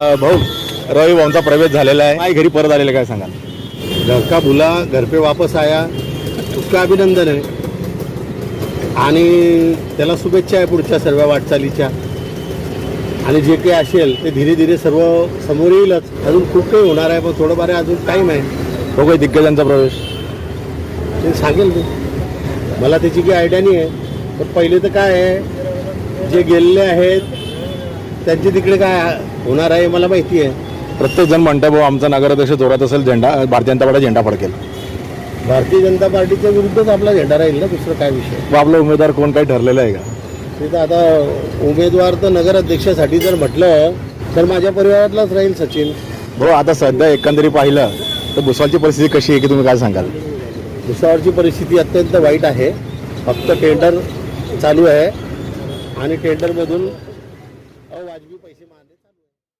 भाऊ रवी भाऊंचा प्रवेश झालेला आहे. आई घरी परत आलेला काय सांगाल? घर का बुला घर पे वापस आया. उसका अभिनंदन आहे. आणि त्याला शुभेच्छा आहे पुढच्या सर्व वाटचालीच्या. आणि जे काही असेल ते धीरे धीरे सर्व समोर येईलच. अजून खूप काही होणार आहे पण थोडंफार अजून टाईम आहे. हो काही दिग्गजांचा प्रवेश. ते सांगेल मी. मला त्याची काही आयडिया नाही आहे पण पहिले तर काय आहे जे गेलेले आहेत त्यांचे तिकडे काय होणार आहे मला माहिती आहे. प्रत्येक जण म्हणतं भाऊ आमचा नगराध्यक्ष जोरात असेल झेंडा भारतीय जनता पार्टी झेंडा फडकेल. भारतीय जनता पार्टीच्या विरुद्धच आपला झेंडा राहील ना दुसरं काय विषय? आपला उमेदवार कोण काही ठरलेलं आहे का? तिथं आता उमेदवार तर नगराध्यक्षासाठी जर म्हटलं तर माझ्या परिवारातलाच राहील सचिन. भाऊ आता सध्या एकंदरीत पाहिलं तर भुसावळची परिस्थिती कशी आहे की तुम्ही काय सांगाल? भुसावळची परिस्थिती अत्यंत वाईट आहे. फक्त टेंडर चालू आहे. आणि टेंडरमधून अवाजवी पैसे मानले